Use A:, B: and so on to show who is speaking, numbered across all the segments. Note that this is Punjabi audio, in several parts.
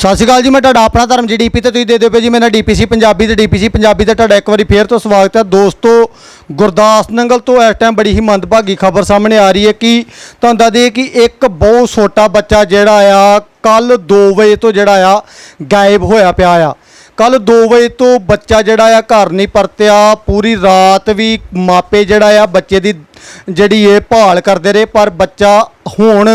A: ਸਤਿ ਸ਼੍ਰੀ ਅਕਾਲ ਜੀ, ਮੈਂ ਤੁਹਾਡਾ ਆਪਣਾ ਧਰਮ ਜੀ ਡੀਪੀ ਤੇ ਤੁਸੀਂ ਦੇ ਦਿਓ ਪਏ ਜੀ ਮੇਰਾ ਡੀਪੀਸੀ ਪੰਜਾਬੀ ਤੇ ਡੀਪੀਸੀ ਪੰਜਾਬੀ ਤੇ ਤੁਹਾਡਾ ਇੱਕ ਵਾਰੀ ਫੇਰ ਤੋਂ ਸਵਾਗਤ ਹੈ। ਦੋਸਤੋ, ਗੁਰਦਾਸ ਨੰਗਲ ਤੋਂ ਇਸ ਟਾਈਮ ਬੜੀ ਹੀ ਮੰਦਭਾਗੀ ਖਬਰ ਸਾਹਮਣੇ ਆ ਰਹੀ ਹੈ ਕਿ ਤੁਹਾਨੂੰ ਦੱਸ ਦਈਏ ਕਿ ਇੱਕ ਬਹੁਤ ਛੋਟਾ ਬੱਚਾ ਜਿਹੜਾ ਆ, ਕੱਲ 2 ਵਜੇ ਤੋਂ ਜਿਹੜਾ ਆ, ਗਾਇਬ ਹੋਇਆ ਪਿਆ ਆ। ਕੱਲ 2 ਵਜੇ ਤੋਂ ਬੱਚਾ ਜਿਹੜਾ ਆ, ਘਰ ਨਹੀਂ ਪਰਤਿਆ, ਪੂਰੀ ਰਾਤ ਵੀ ਮਾਪੇ ਜਿਹੜਾ ਆ, ਬੱਚੇ ਦੀ ਜਿਹੜੀ ਇਹ ਭਾਲ ਕਰਦੇ ਰਹੇ, ਪਰ ਬੱਚਾ ਹੁਣ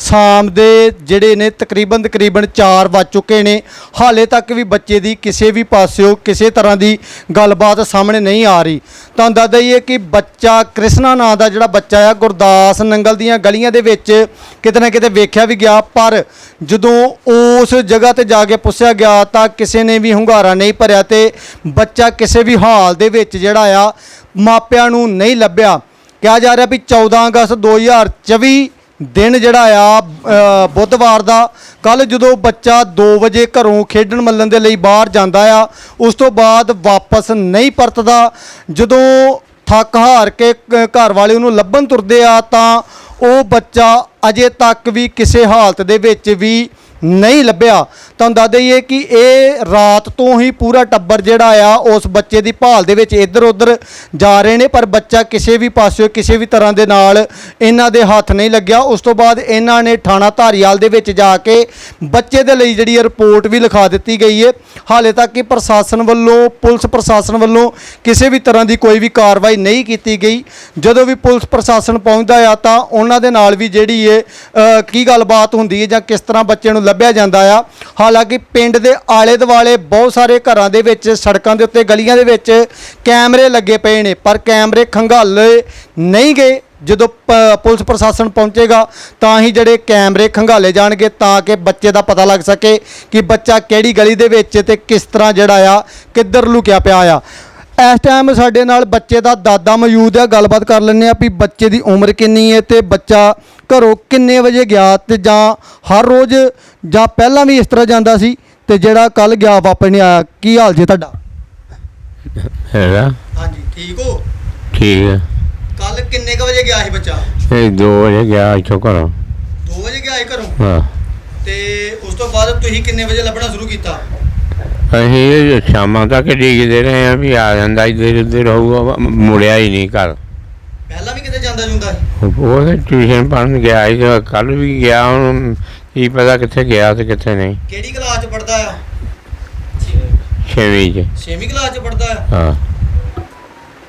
A: ਸ਼ਾਮ ਦੇ ਜਿਹੜੇ ਨੇ ਤਕਰੀਬਨ ਤਕਰੀਬਨ 4 ਵੱਜ ਚੁੱਕੇ ਨੇ। ਹਾਲੇ ਤੱਕ ਵੀ ਬੱਚੇ ਦੀ ਕਿਸੇ ਵੀ ਪਾਸਿਓਂ ਕਿਸੇ ਤਰ੍ਹਾਂ ਦੀ ਗੱਲਬਾਤ ਸਾਹਮਣੇ ਨਹੀਂ ਆ ਰਹੀ। ਤਾਂ ਦੱਸ ਦਈਏ ਕਿ ਬੱਚਾ ਕ੍ਰਿਸ਼ਨਾ ਨਾਂ ਦਾ ਜਿਹੜਾ ਬੱਚਾ ਆ, ਗੁਰਦਾਸ ਨੰਗਲ ਦੀਆਂ ਗਲੀਆਂ ਦੇ ਵਿੱਚ ਕਿਤੇ ਨਾ ਕਿਤੇ ਵੇਖਿਆ ਵੀ ਗਿਆ, ਪਰ ਜਦੋਂ ਉਸ ਜਗ੍ਹਾ ਤੇ ਜਾ ਕੇ ਪੁੱਛਿਆ ਗਿਆ ਤਾਂ ਕਿਸੇ ਨੇ ਵੀ ਹੁੰਗਾਰਾ ਨਹੀਂ ਭਰਿਆ ਤੇ ਬੱਚਾ ਕਿਸੇ ਵੀ ਹਾਲ ਦੇ ਵਿੱਚ ਜਿਹੜਾ ਆ, ਮਾਪਿਆਂ ਨੂੰ ਨਹੀਂ ਲੱਭਿਆ। ਕਿਹਾ ਜਾ ਰਿਹਾ ਵੀ 14 ਅਗਸਤ 2024 ਦਿਨ ਜਿਹੜਾ ਆ ਬੁੱਧਵਾਰ ਦਾ। ਕੱਲ ਜਦੋਂ ਬੱਚਾ 2 ਵਜੇ ਘਰੋਂ ਖੇਡਣ ਮੱਲਣ ਦੇ ਲਈ ਬਾਹਰ ਜਾਂਦਾ ਆ, ਉਸ ਤੋਂ ਬਾਅਦ ਵਾਪਸ ਨਹੀਂ ਪਰਤਦਾ। ਜਦੋਂ ਥੱਕ ਹਾਰ ਕੇ, ਘਰ ਵਾਲੇ ਉਹਨੂੰ ਲੱਭਣ ਤੁਰਦੇ ਆ, ਤਾਂ ਉਹ ਬੱਚਾ ਅਜੇ ਤੱਕ ਵੀ ਕਿਸੇ ਹਾਲਤ ਦੇ ਵਿੱਚ ਵੀ ਨਹੀਂ ਲੱਭਿਆ। ਤੁਹਾਨੂੰ ਦੱਸ ਦਈਏ ਕਿ ਇਹ ਰਾਤ ਤੋਂ ਹੀ ਪੂਰਾ ਟੱਬਰ ਜਿਹੜਾ ਆ, ਉਸ ਬੱਚੇ ਦੀ ਭਾਲ ਦੇ ਵਿੱਚ ਇੱਧਰ ਉੱਧਰ ਜਾ ਰਹੇ ਨੇ, ਪਰ ਬੱਚਾ ਕਿਸੇ ਵੀ ਪਾਸਿਓ, ਕਿਸੇ ਵੀ ਤਰ੍ਹਾਂ ਦੇ ਨਾਲ ਇਹਨਾਂ ਦੇ ਹੱਥ ਨਹੀਂ ਲੱਗਿਆ। ਉਸ ਤੋਂ ਬਾਅਦ ਇਹਨਾਂ ਨੇ ਥਾਣਾ ਧਾਰੀਵਾਲ ਦੇ ਵਿੱਚ ਜਾ ਕੇ ਬੱਚੇ ਦੇ ਲਈ ਜਿਹੜੀ ਰਿਪੋਰਟ ਵੀ ਲਿਖਾ ਦਿੱਤੀ ਗਈ ਹੈ ਹਾਲੇ ਤੱਕ ਕਿ ਪ੍ਰਸ਼ਾਸਨ ਵੱਲੋਂ, ਪੁਲਿਸ ਪ੍ਰਸ਼ਾਸਨ ਵੱਲੋਂ ਕਿਸੇ ਵੀ ਤਰ੍ਹਾਂ ਦੀ ਕੋਈ ਵੀ ਕਾਰਵਾਈ ਨਹੀਂ ਕੀਤੀ ਗਈ। ਜਦੋਂ ਵੀ ਪੁਲਿਸ ਪ੍ਰਸ਼ਾਸਨ ਪਹੁੰਚਦਾ ਆ ਤਾਂ ਉਹਨਾਂ ਦੇ ਨਾਲ ਵੀ ਜਿਹੜੀ ਹੈ ਕੀ ਗੱਲਬਾਤ ਹੁੰਦੀ ਹੈ ਜਾਂ ਕਿਸ ਤਰ੍ਹਾਂ ਬੱਚੇ ਨੂੰ ਲੱਭਿਆ ਜਾਂਦਾ ਆ। ਹਾਲਾਂਕਿ ਪਿੰਡ ਦੇ ਆਲੇ ਦੁਆਲੇ ਬਹੁਤ ਸਾਰੇ ਘਰਾਂ ਦੇ ਵਿੱਚ, ਸੜਕਾਂ ਦੇ ਉੱਤੇ, ਗਲੀਆਂ ਦੇ ਵਿੱਚ ਕੈਮਰੇ ਲੱਗੇ ਪਏ ਨੇ। ਪਰ ਕੈਮਰੇ ਖੰਗਾਲੇ ਨਹੀਂ ਗਏ। ਜਦੋਂ ਪ- ਪੁਲਿਸ ਪ੍ਰਸ਼ਾਸਨ ਪਹੁੰਚੇਗਾ, ਤਾਂ ਹੀ ਜਿਹੜੇ ਕੈਮਰੇ ਖੰਗਾਲੇ ਜਾਣਗੇ, ਤਾਂ ਕਿ ਬੱਚੇ ਦਾ ਪਤਾ ਲੱਗ ਸਕੇ ਕਿ ਬੱਚਾ ਕਿਹੜੀ ਗਲੀ ਦੇ ਵਿੱਚ ਤੇ ਕਿਸ ਤਰ੍ਹਾਂ ਜਿਹੜਾ ਆ, ਕਿੱਧਰ ਲੁਕਿਆ ਪਿਆ ਆ। ਇਸ ਟਾਈਮ ਸਾਡੇ ਨਾਲ ਬੱਚੇ ਦਾ ਦਾਦਾ ਮੌਜੂਦ ਹੈ ਗੱਲਬਾਤ ਕਰ ਲੈਂਦੇ ਆ ਵੀ ਬੱਚੇ ਦੀ ਉਮਰ ਕਿੰਨੀ ਹੈ ਤੇ ਬੱਚਾ ਘਰੋਂ ਕਿੰਨੇ ਵਜੇ ਗਿਆ ਤੇ ਜਾਂ ਹਰ ਰੋਜ਼ ਜਾਂ ਪਹਿਲਾਂ ਵੀ ਇਸ ਤਰ੍ਹਾਂ ਜਾਂਦਾ ਸੀ ਤੇ ਜਿਹੜਾ ਕੱਲ ਗਿਆ ਵਾਪਸ ਨਹੀਂ ਆਇਆ ਕੀ ਹਾਲ ਜੀ ਤੁਹਾਡਾ?
B: ਹੈਗਾ।
A: ਹਾਂਜੀ ਠੀਕ ਹੋ?
B: ਠੀਕ ਹੈ।
A: ਕੱਲ ਕਿੰਨੇ ਕ ਵਜੇ ਗਿਆ ਸੀ ਬੱਚਾ?
B: ਇਹ 2 ਵਜੇ ਗਿਆ ਇੱਥੋਂ ਘਰੋਂ।
A: 2 ਵਜੇ ਗਿਆ ਸੀ ਘਰੋਂ?
B: ਹਾਂ।
A: ਤੇ ਉਸ ਤੋਂ ਬਾਅਦ ਤੁਸੀਂ ਕਿੰਨੇ ਵਜੇ ਲੱਭਣਾ ਸ਼ੁਰੂ ਕੀਤਾ?
B: ਅਸੀਂ ਸ਼ਾਮਾਂ ਤੱਕ ਡੀਕਦੇ ਰਹੇ ਆ ਵੀ ਆ ਜਾਂਦਾ ਇੱਧਰ ਉੱਧਰ ਹੋਊਗਾ ਮੁੜਿਆ ਹੀ ਨਹੀਂ ਘਰ।
A: ਪਹਿਲਾਂ ਵੀ ਕਿਤੇ ਜਾਂਦਾ ਜੁੰਦਾ
B: ਉਹ ਤੇ ਟਿਊਸ਼ਨ ਪੜ੍ਹਨ ਗਿਆ ਸੀ ਕੱਲ ਵੀ ਗਿਆ ਹੁਣ ਕੀ ਪਤਾ ਕਿੱਥੇ ਗਿਆ ਤੇ ਕਿੱਥੇ ਨਹੀਂ।
A: ਕਿਹੜੀ ਕਲਾਸ ਚ ਪੜਦਾ ਆ?
B: ਛੇਵੀਂ ਚ।
A: 6ਵੀਂ ਕਲਾਸ ਚ ਪੜਦਾ ਆ?
B: ਹਾਂ।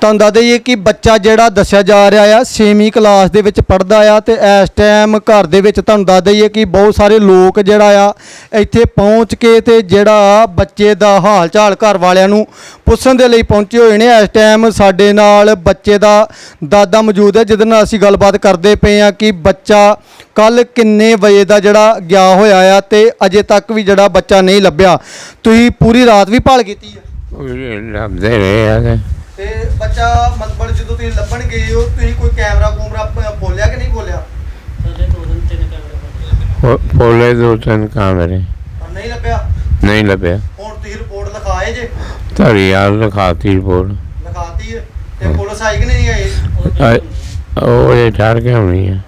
A: ਤੁਹਾਨੂੰ ਦੱਸ ਦਈਏ ਕਿ ਬੱਚਾ ਜਿਹੜਾ ਦੱਸਿਆ ਜਾ ਰਿਹਾ ਆ 6ਵੀਂ ਕਲਾਸ ਦੇ ਵਿੱਚ ਪੜਦਾ ਆ ਤੇ ਇਸ ਟਾਈਮ ਘਰ ਦੇ ਵਿੱਚ ਤੁਹਾਨੂੰ ਦੱਸ ਦਈਏ ਕਿ ਬਹੁਤ ਸਾਰੇ ਲੋਕ ਜਿਹੜਾ ਆ, ਇੱਥੇ ਪਹੁੰਚ ਕੇ ਤੇ ਜਿਹੜਾ ਬੱਚੇ ਦਾ ਹਾਲ ਚਾਲ ਘਰ ਵਾਲਿਆਂ ਨੂੰ ਪੁੱਛਣ ਦੇ ਲਈ ਪਹੁੰਚੇ ਹੋਏ ਨੇ। ਇਸ ਟਾਈਮ ਸਾਡੇ ਨਾਲ ਬੱਚੇ ਦਾ ਦਾਦਾ ਮੌਜੂਦ ਹੈ, ਜਿਹਦੇ ਨਾਲ ਅਸੀਂ ਗੱਲਬਾਤ ਕਰਦੇ ਪਏ ਆ ਕਿ ਬੱਚਾ ਕੱਲ ਕਿੰਨੇ ਵਜੇ ਦਾ ਜਿਹੜਾ ਗਿਆ ਹੋਇਆ ਆ ਤੇ ਅਜੇ ਤੱਕ ਵੀ ਜਿਹੜਾ ਬੱਚਾ ਨਹੀਂ ਲੱਭਿਆ। ਤੁਸੀਂ ਪੂਰੀ ਰਾਤ ਵੀ ਭਾਲ ਕੀਤੀ ਆ?
B: ਲੱਭਦੇ ਰਹੇ ਆ ਤੇ
A: ਬੱਚਾ ਮਤਲਬ ਜਦੋਂ ਤੁਸੀਂ ਲੱਭਣ ਗਏ ਹੋ ਤੁਸੀਂ ਕੋਈ ਕੈਮਰਾ ਕੂਮਰਾ ਬੋਲਿਆ ਕਿ ਨਹੀਂ ਬੋਲਿਆ
B: ਫੋਲੇ ਦੋ ਤਿੰਨ ਕਾਮਰੇ
A: ਪਰ ਨਹੀਂ ਲੱਭਿਆ?
B: ਨਹੀਂ ਲੱਭਿਆ।
A: ਹੁਣ ਤੁਸੀਂ ਰਿਪੋਰਟ ਲਿਖਾਏ ਜੇ?
B: ਧਾਰੀ ਯਾਰ ਲਿਖਾਤੀ ਰਿਪੋਰਟ
A: ਲਿਖਾਤੀ ਹੈ ਤੇ ਪੁਲਿਸ ਆਈ ਕਿ ਨਹੀਂ ਆਈ?
B: ਉਹ ਇਹ ਠਹਿਰ ਕੇ ਆਉਣੀ ਹੈ।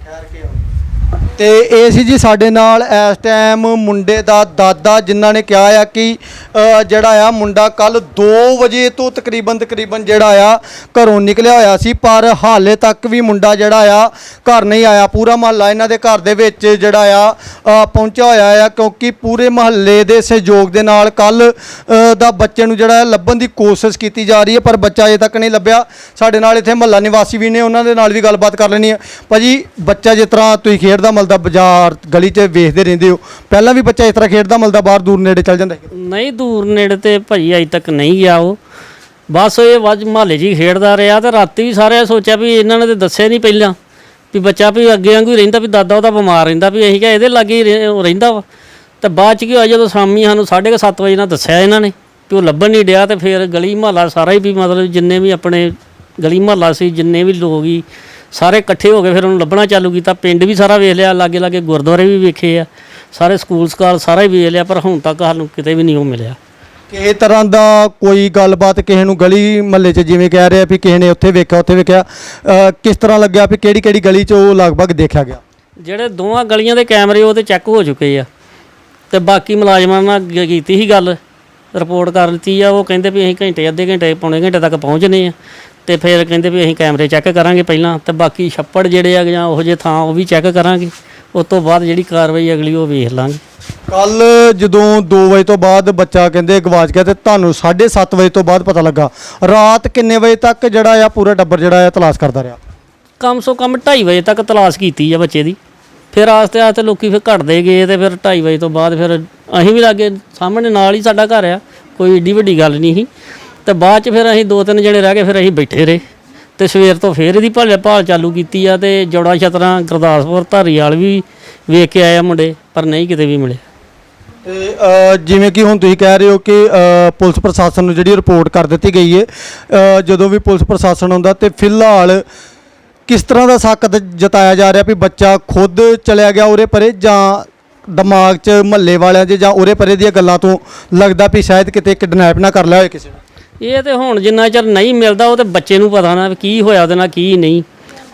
A: ਤੇ ਇਹ ਸੀ ਜੀ ਸਾਡੇ ਨਾਲ ਇਸ ਟਾਈਮ ਮੁੰਡੇ ਦਾ ਦਾਦਾ ਜਿਨ੍ਹਾਂ ਨੇ ਕਿਹਾ ਆ ਕਿ ਅ, ਜਿਹੜਾ ਆ ਮੁੰਡਾ ਕੱਲ 2 ਵਜੇ ਤੋਂ ਤਕਰੀਬਨ ਤਕਰੀਬਨ ਜਿਹੜਾ ਆ ਘਰੋਂ ਨਿਕਲਿਆ ਹੋਇਆ ਸੀ ਪਰ ਹਾਲੇ ਤੱਕ ਵੀ ਮੁੰਡਾ ਜਿਹੜਾ ਆ ਘਰ ਨਹੀਂ ਆਇਆ। ਪੂਰਾ ਮਹੱਲਾ ਇਹਨਾਂ ਦੇ ਘਰ ਦੇ ਵਿੱਚ ਜਿਹੜਾ ਆ ਅ, ਪਹੁੰਚਿਆ ਹੋਇਆ ਆ ਕਿਉਂਕਿ ਪੂਰੇ ਮਹੱਲੇ ਦੇ ਸਹਿਯੋਗ ਦੇ ਨਾਲ ਕੱਲ ਦਾ ਬੱਚੇ ਨੂੰ ਜਿਹੜਾ ਆ ਲੱਭਣ ਦੀ ਕੋਸ਼ਿਸ਼ ਕੀਤੀ ਜਾ ਰਹੀ ਹੈ ਪਰ ਬੱਚਾ ਅਜੇ ਤੱਕ ਨਹੀਂ ਲੱਭਿਆ। ਸਾਡੇ ਨਾਲ ਇੱਥੇ ਮਹੱਲਾ ਨਿਵਾਸੀ ਵੀ ਨੇ ਉਹਨਾਂ ਦੇ ਨਾਲ ਵੀ ਗੱਲਬਾਤ ਕਰ ਲੈਣੀ ਹੈ। ਭਾਜੀ ਬੱਚਾ ਜਿਸ ਤਰ੍ਹਾਂ ਤੁਸੀਂ ਖੇਡਦਾ ਮਲਦਾ ਬਾਜ਼ਾਰ ਗਲੀ 'ਚ ਵੇਖਦੇ ਰਹਿੰਦੇ ਹੋ। ਪਹਿਲਾਂ ਵੀ ਬੱਚਾ ਇਸ ਤਰ੍ਹਾਂ ਖੇਡਦਾ, ਮਲਦਾ ਬਾਹਰ ਦੂਰ ਨੇੜੇ ਚੱਲ ਜਾਂਦਾ ਹੈ
C: ਨਹੀਂ, ਦੂਰ ਨੇੜੇ ਤੇ ਭਾਈ ਅਜੇ ਤੱਕ ਨਹੀਂ ਗਿਆ ਉਹ। ਬਸ ਇਹ ਵੱਜ ਮਹੱਲੇ 'ਚ ਹੀ ਖੇਡਦਾ ਰਿਹਾ ਤੇ ਰਾਤੀ ਵੀ ਸਾਰੇ ਸੋਚਿਆ ਵੀ ਇਹਨਾਂ ਨੇ ਤੇ ਦੱਸਿਆ ਨਹੀਂ ਪਹਿਲਾਂ ਵੀ ਬੱਚਾ ਵੀ ਅੱਗੇ ਵਾਂਗੂ ਹੀ ਰਹਿੰਦਾ, ਵੀ ਦਾਦਾ ਉਹਦਾ ਬਿਮਾਰ ਰਹਿੰਦਾ, ਵੀ ਅਸੀਂ ਕਿਹਾ ਇਹਦੇ ਲਾਗੇ ਹੀ ਰਹਿ- ਉਹ ਰਹਿੰਦਾ ਵਾ। ਤੇ ਬਾਅਦ 'ਚ ਕੀ ਹੋਇਆ, ਜਦੋਂ ਸ਼ਾਮੀ ਸਾਨੂੰ 7:30 ਵਜੇ ਨਾਲ ਦੱਸਿਆ ਇਹਨਾਂ ਨੇ ਵੀ ਉਹ ਲੱਭਣ ਨਹੀਂ ਡਿਆ ਤੇ ਫਿਰ ਗਲੀ ਮਹੱਲਾ ਸਾਰਾ ਹੀ ਵੀ ਮਤਲਬ ਜਿੰਨੇ ਵੀ ਆਪਣੇ ਗਲੀ ਮਹੱਲਾ ਸੀ, ਜਿੰਨੇ ਵੀ ਲੋਕ ਹੀ ਸਾਰੇ ਇਕੱਠੇ ਹੋ ਕੇ ਫਿਰ ਉਹਨੂੰ ਲੱਭਣਾ ਚਾਲੂ ਕੀਤਾ। ਪਿੰਡ ਵੀ ਸਾਰਾ ਵੇਖ ਲਿਆ ਲਾਗੇ ਲਾਗੇ ਗੁਰਦੁਆਰੇ ਵੀ ਵੇਖੇ ਆ। ਸਾਰੇ ਸਕੂਲ ਸਕਾਲ ਸਾਰਾ ਹੀ ਵੇਖ ਲਿਆ ਪਰ ਹੁਣ ਤੱਕ ਸਾਨੂੰ ਕਿਤੇ ਵੀ ਨਹੀਂ ਉਹ ਮਿਲਿਆ।
A: ਕਿਸੇ ਤਰ੍ਹਾਂ ਦਾ ਕੋਈ ਗੱਲਬਾਤ ਕਿਸੇ ਨੂੰ ਗਲੀ ਮਹੱਲੇ 'ਚ ਜਿਵੇਂ ਕਹਿ ਰਿਹਾ ਵੀ ਕਿਸੇ ਨੇ ਉੱਥੇ ਵੇਖਿਆ ਉੱਥੇ ਵੇਖਿਆ ਕਿਸ ਤਰ੍ਹਾਂ ਲੱਗਿਆ ਵੀ ਕਿਹੜੀ ਕਿਹੜੀ ਗਲੀ 'ਚ ਉਹ ਲਗਭਗ ਦੇਖਿਆ ਗਿਆ?
C: ਜਿਹੜੇ ਦੋਵਾਂ ਗਲੀਆਂ ਦੇ ਕੈਮਰੇ ਉਹ ਤੇ ਚੈੱਕ ਹੋ ਚੁੱਕੇ ਆ। ਤੇ ਬਾਕੀ ਮੁਲਾਜ਼ਮਾਂ ਨਾਲ ਗ- ਕੀਤੀ ਸੀ ਗੱਲ ਰਿਪੋਰਟ ਕਰ ਦਿੱਤੀ ਆ। ਉਹ ਕਹਿੰਦੇ ਵੀ ਅਸੀਂ ਘੰਟੇ ਅੱਧੇ ਘੰਟੇ ਪੌਣੇ ਘੰਟੇ ਤੱਕ ਪਹੁੰਚਨੇ ਆ। ਤੇ ਫਿਰ ਕਹਿੰਦੇ ਵੀ ਅਸੀਂ ਕੈਮਰੇ ਚੈੱਕ ਕਰਾਂਗੇ ਪਹਿਲਾਂ ਤੇ ਬਾਕੀ ਛੱਪੜ ਜਿਹੜੇ ਆ ਜਾਂ ਉਹੋ ਜਿਹੇ ਥਾਂ ਉਹ ਵੀ ਚੈੱਕ ਕਰਾਂਗੇ। ਉਸ ਤੋਂ ਬਾਅਦ ਜਿਹੜੀ ਕਾਰਵਾਈ ਅਗਲੀ ਉਹ ਵੇਖ ਲਾਂਗੇ।
A: ਕੱਲ ਜਦੋਂ 2 ਵਜੇ ਤੋਂ ਬਾਅਦ ਬੱਚਾ ਕਹਿੰਦੇ ਗਵਾਚ ਗਿਆ ਤੇ ਤੁਹਾਨੂੰ 7:30 ਵਜੇ ਤੋਂ ਬਾਅਦ ਪਤਾ ਲੱਗਾ। ਰਾਤ ਕਿੰਨੇ ਵਜੇ ਤੱਕ ਜਿਹੜਾ ਆ ਪੂਰਾ ਟੱਬਰ ਜਿਹੜਾ ਆ ਤਲਾਸ਼ ਕਰਦਾ ਰਿਹਾ?
C: ਕਮ ਸੋ ਕਮ 2:30 ਵਜੇ ਤੱਕ ਤਲਾਸ਼ ਕੀਤੀ ਆ ਬੱਚੇ ਦੀ। ਫਿਰ ਆਸਤੇ ਆਸਤੇ ਲੋਕੀ ਫਿਰ ਘਟਦੇ ਗਏ ਤੇ ਫਿਰ 2:30 ਵਜੇ ਤੋਂ ਬਾਅਦ ਫਿਰ ਅਸੀਂ ਵੀ ਲਾਗੇ ਸਾਹਮਣੇ ਨਾਲ ਹੀ ਸਾਡਾ ਘਰ ਆ ਕੋਈ ਏਡੀ ਵੱਡੀ ਗੱਲ ਨਹੀਂ ਸੀ। ਤੇ ਬਾਅਦ ਚ ਫਿਰ ਅਸੀਂ ਦੋ ਤਿੰਨ ਜਣੇ ਰਹਿ ਗਏ ਫਿਰ ਅਸੀਂ ਬੈਠੇ ਰਹੇ। ਤੇ ਸਵੇਰ ਤੋਂ ਫਿਰ ਇਹਦੀ ਭਾਲੇ ਭਾਲ ਚਾਲੂ ਕੀਤੀ ਆ ਤੇ ਜੋੜਾ ਛਤਰਾ ਗੁਰਦਾਸਪੁਰ ਧਾਰੀਵਾਲ ਵੀ ਵੇਖ ਕੇ ਆਏ ਆ ਮੁੰਡੇ ਪਰ ਨਹੀਂ ਕਿਤੇ ਵੀ ਮਿਲੇ।
A: ਤੇ ਅ, ਜਿਵੇਂ ਕਿ ਹੁਣ ਤੁਸੀਂ ਕਹਿ ਰਹੇ ਹੋ ਕਿ ਅ, ਪੁਲਿਸ ਪ੍ਰਸ਼ਾਸਨ ਨੂੰ ਜਿਹੜੀ ਰਿਪੋਰਟ ਕਰ ਦਿੱਤੀ ਗਈ ਹੈ ਅ, ਜਦੋਂ ਵੀ ਪੁਲਿਸ ਪ੍ਰਸ਼ਾਸਨ ਆਉਂਦਾ ਤੇ ਫਿਲਹਾਲ ਕਿਸ ਤਰ੍ਹਾਂ ਦਾ ਸਾਕਤ ਜਤਾਇਆ ਜਾ ਰਿਹਾ ਵੀ ਬੱਚਾ ਖੁਦ ਚਲਿਆ ਗਿਆ ਉਰੇ ਪਰੇ ਜਾਂ ਦਿਮਾਗ 'ਚ ਮਹੱਲੇ ਵਾਲਿਆਂ 'ਚ ਜਾਂ ਉਰੇ ਪਰੇ ਦੀਆਂ ਗੱਲਾਂ ਤੋਂ ਲੱਗਦਾ ਵੀ ਸ਼ਾਇਦ ਕਿਤੇ ਕਿਡਨੈਪ ਨਾ ਕਰ ਲਿਆ ਹੋਵੇ ਕਿਸੇ ਨੂੰ?
C: ਇਹ ਤੇ ਹੁਣ ਜਿੰਨਾ ਚਿਰ ਨਹੀਂ ਮਿਲਦਾ, ਉਹ ਤੇ ਬੱਚੇ ਨੂੰ ਪਤਾ ਨਾ ਵੀ ਕੀ ਹੋਇਆ ਉਹਦੇ ਨਾਲ, ਕੀ ਨਹੀਂ।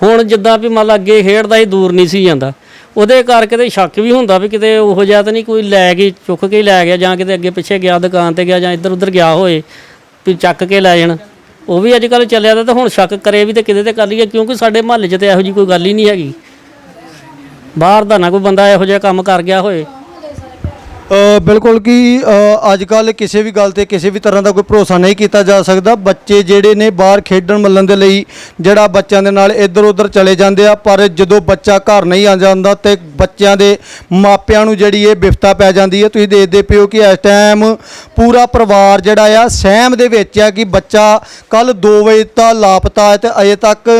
C: ਹੁਣ ਜਿੱਦਾਂ ਵੀ ਮੰਨ ਲਾ ਅੱਗੇ ਖੇਡਦਾ ਹੀ ਦੂਰ ਨਹੀਂ ਸੀ ਜਾਂਦਾ। ਉਹਦੇ ਕਰਕੇ ਤੇ ਸ਼ੱਕ ਵੀ ਹੁੰਦਾ ਵੀ ਕਿਤੇ ਉਹੋ ਜਿਹਾ ਤਾਂ ਨਹੀਂ ਕੋਈ ਲੈ ਕੇ ਚੁੱਕ ਕੇ ਲੈ ਗਿਆ, ਜਾਂ ਕਿਤੇ ਅੱਗੇ ਪਿੱਛੇ ਗਿਆ, ਦੁਕਾਨ ਤੇ ਗਿਆ, ਜਾਂ ਇੱਧਰ ਉੱਧਰ ਗਿਆ ਹੋਏ, ਵੀ ਚੱਕ ਕੇ ਲੈ ਜਾਣ। ਉਹ ਵੀ ਅੱਜ ਕੱਲ ਚੱਲਿਆ ਤਾਂ ਹੁਣ ਸ਼ੱਕ ਕਰੇ ਵੀ ਤੇ ਕਿਤੇ ਤੇ ਕਰ ਲਈਏ, ਕਿਉਂਕਿ ਸਾਡੇ ਮਹੱਲੇ 'ਚ ਤੇ ਇਹੋ ਜੀ ਕੋਈ ਗੱਲ ਹੀ ਨਹੀਂ ਹੈਗੀ। ਬਾਹਰ ਦਾ ਨਾ ਕੋਈ ਬੰਦਾ ਇਹੋ ਜਿਹਾ ਕੰਮ ਕਰ ਗਿਆ ਹੋਏ।
A: ਬਿਲਕੁਲ ਕਿ ਅੱਜ ਕੱਲ ਕਿਸੇ ਵੀ ਗੱਲ ਤੇ ਕਿਸੇ ਵੀ ਤਰ੍ਹਾਂ ਦਾ ਕੋਈ ਭਰੋਸਾ ਨਹੀਂ ਕੀਤਾ ਜਾ ਸਕਦਾ। ਬੱਚੇ ਜਿਹੜੇ ਨੇ ਬਾਹਰ ਖੇਡਣ ਮੱਲਣ ਦੇ ਲਈ, ਜਿਹੜਾ ਬੱਚਿਆਂ ਦੇ ਨਾਲ ਇੱਧਰ ਉੱਧਰ ਚਲੇ ਜਾਂਦੇ ਆ, ਪਰ ਜਦੋਂ ਬੱਚਾ ਘਰ ਨਹੀਂ ਆ ਜਾਂਦਾ ਤੇ ਬੱਚਿਆਂ ਦੇ ਮਾਪਿਆਂ ਨੂੰ ਜਿਹੜੀ ਇਹ ਬਿਫਤਾ ਪੈ ਜਾਂਦੀ ਹੈ, ਤੁਸੀਂ ਦੇਖਦੇ ਪਿਓ ਕਿ ਇਸ ਟਾਈਮ ਪੂਰਾ ਪਰਿਵਾਰ ਜਿਹੜਾ ਆ ਸਹਿਮ ਦੇ ਵਿੱਚ ਆ ਕਿ ਬੱਚਾ ਕੱਲ 2 ਵਜੇ ਤਾਂ ਲਾਪਤਾ ਹੈ ਤੇ ਅਜੇ ਤੱਕ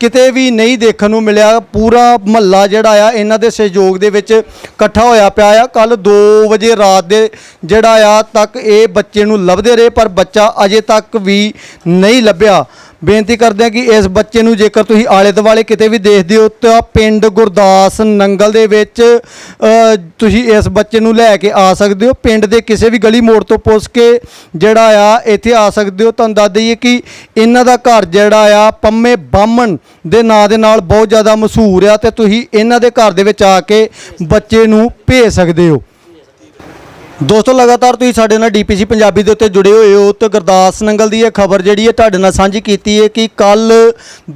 A: ਕਿਤੇ ਵੀ ਨਹੀਂ ਦੇਖਣ ਨੂੰ ਮਿਲਿਆ। ਪੂਰਾ ਮਹੱਲਾ ਜਿਹੜਾ ਆ, ਇਹਨਾਂ ਦੇ ਸਹਿਯੋਗ ਦੇ ਵਿੱਚ ਇਕੱਠਾ ਹੋਇਆ ਪਿਆ ਆ। ਕੱਲ 2 ਵਜੇ ਰਾਤ ਦੇ ਜਿਹੜਾ ਆ ਤੱਕ ਇਹ ਬੱਚੇ ਨੂੰ ਲੱਭਦੇ ਰਹੇ, ਪਰ ਬੱਚਾ ਅਜੇ ਤੱਕ ਵੀ ਨਹੀਂ ਲੱਭਿਆ। ਬੇਨਤੀ ਕਰਦੇ ਹਾਂ ਕਿ ਇਸ ਬੱਚੇ ਨੂੰ ਜੇਕਰ ਤੁਸੀਂ ਆਲੇ ਦੁਆਲੇ ਕਿਤੇ ਵੀ ਦੇਖਦੇ ਹੋ ਤਾਂ ਪਿੰਡ ਗੁਰਦਾਸ ਨੰਗਲ ਦੇ ਵਿੱਚ ਤੁਸੀਂ ਇਸ ਬੱਚੇ ਨੂੰ ਲੈ ਕੇ ਆ ਸਕਦੇ ਹੋ। ਪਿੰਡ ਦੇ ਕਿਸੇ ਵੀ ਗਲੀ ਮੋੜ ਤੋਂ ਪੁੱਛ ਕੇ ਜਿਹੜਾ ਆ, ਇੱਥੇ ਆ ਸਕਦੇ ਹੋ। ਤੁਹਾਨੂੰ ਦੱਸ ਦਈਏ ਕਿ ਇਹਨਾਂ ਦਾ ਘਰ ਜਿਹੜਾ ਆ, ਪੰਮੇ ਬਾਹਮਣ ਦੇ ਨਾਂ ਦੇ ਨਾਲ ਬਹੁਤ ਜ਼ਿਆਦਾ ਮਸ਼ਹੂਰ ਆ ਤੇ ਤੁਸੀਂ ਇਹਨਾਂ ਦੇ ਘਰ ਦੇ ਵਿੱਚ ਆ ਕੇ ਬੱਚੇ ਨੂੰ ਭੇਜ ਸਕਦੇ ਹੋ। ਦੋਸਤੋ, ਲਗਾਤਾਰ ਤੁਸੀਂ ਸਾਡੇ ਨਾਲ ਡੀਪੀਸੀ ਪੰਜਾਬੀ ਦੇ ਉੱਤੇ ਜੁੜੇ ਹੋਏ ਹੋ ਤੇ ਗੁਰਦਾਸ ਨੰਗਲ ਦੀ ਇਹ ਖਬਰ ਜਿਹੜੀ ਹੈ ਤੁਹਾਡੇ ਨਾਲ ਸਾਂਝੀ ਕੀਤੀ ਹੈ ਕਿ ਕੱਲ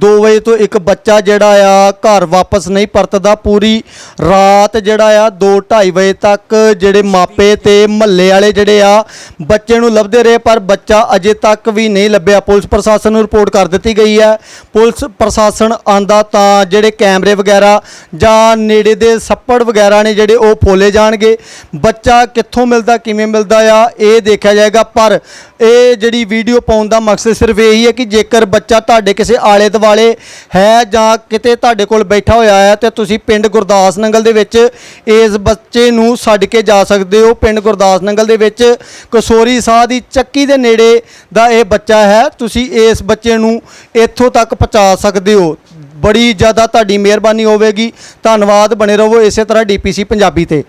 A: 2 ਵਜੇ ਤੋਂ ਇੱਕ ਬੱਚਾ ਜਿਹੜਾ ਆ ਘਰ ਵਾਪਸ ਨਹੀਂ ਪਰਤਦਾ, ਪੂਰੀ ਰਾਤ ਜਿਹੜਾ ਆ 2:30 ਵਜੇ ਤੱਕ ਜਿਹੜੇ ਮਾਪੇ ਤੇ ਮਹੱਲੇ ਵਾਲੇ ਜਿਹੜੇ ਆ ਬੱਚੇ ਨੂੰ ਲੱਭਦੇ ਰਹੇ, ਪਰ ਬੱਚਾ ਅਜੇ ਤੱਕ ਵੀ ਨਹੀਂ ਲੱਭਿਆ। ਪੁਲਿਸ ਪ੍ਰਸ਼ਾਸਨ ਨੂੰ ਰਿਪੋਰਟ ਕਰ ਦਿੱਤੀ ਗਈ ਹੈ। ਪੁਲਿਸ ਪ੍ਰਸ਼ਾਸਨ ਆਂਦਾ ਤਾਂ ਜਿਹੜੇ ਕੈਮਰੇ ਵਗੈਰਾ ਜਾਂ ਨੇੜੇ ਦੇ ਸੱਪੜ ਵਗੈਰਾ ਨੇ ਜਿਹੜੇ ਉਹ ਫੋਲੇ ਜਾਣਗੇ। ਬੱਚਾ ਕਿੱਥੋਂ ਮਿਲਦਾ, ਕਿਵੇਂ ਮਿਲਦਾ ਆ, ਇਹ ਦੇਖਿਆ ਜਾਏਗਾ। ਪਰ ਇਹ ਜਿਹੜੀ ਵੀਡੀਓ ਪਾਉਣ ਦਾ ਮਕਸਦ ਸਿਰਫ ਇਹੀ ਹੈ ਕਿ ਜੇਕਰ ਬੱਚਾ ਤੁਹਾਡੇ ਕਿਸੇ ਆਲੇ ਦੁਆਲੇ ਹੈ ਜਾਂ ਕਿਤੇ ਤੁਹਾਡੇ ਕੋਲ ਬੈਠਾ ਹੋਇਆ ਹੈ, ਤੇ ਤੁਸੀਂ ਪਿੰਡ ਗੁਰਦਾਸ ਨੰਗਲ ਦੇ ਵਿੱਚ ਇਸ ਬੱਚੇ ਨੂੰ ਛੱਡ ਕੇ ਜਾ ਸਕਦੇ ਹੋ। ਪਿੰਡ ਗੁਰਦਾਸ ਨੰਗਲ ਦੇ ਵਿੱਚ ਕਸੋਰੀ ਸਾਹ ਦੀ ਚੱਕੀ ਦੇ ਨੇੜੇ ਦਾ ਇਹ ਬੱਚਾ ਹੈ। ਤੁਸੀਂ ਇਸ ਬੱਚੇ ਨੂੰ ਇੱਥੋਂ ਤੱਕ ਪਹੁੰਚਾ ਸਕਦੇ ਹੋ। ਬੜੀ ਜ਼ਿਆਦਾ ਤੁਹਾਡੀ ਮਿਹਰਬਾਨੀ ਹੋਵੇਗੀ। ਧੰਨਵਾਦ। ਬਣੇ ਰਹੋ ਇਸੇ ਤਰ੍ਹਾਂ ਡੀਪੀਸੀ ਪੰਜਾਬੀ ਤੇ।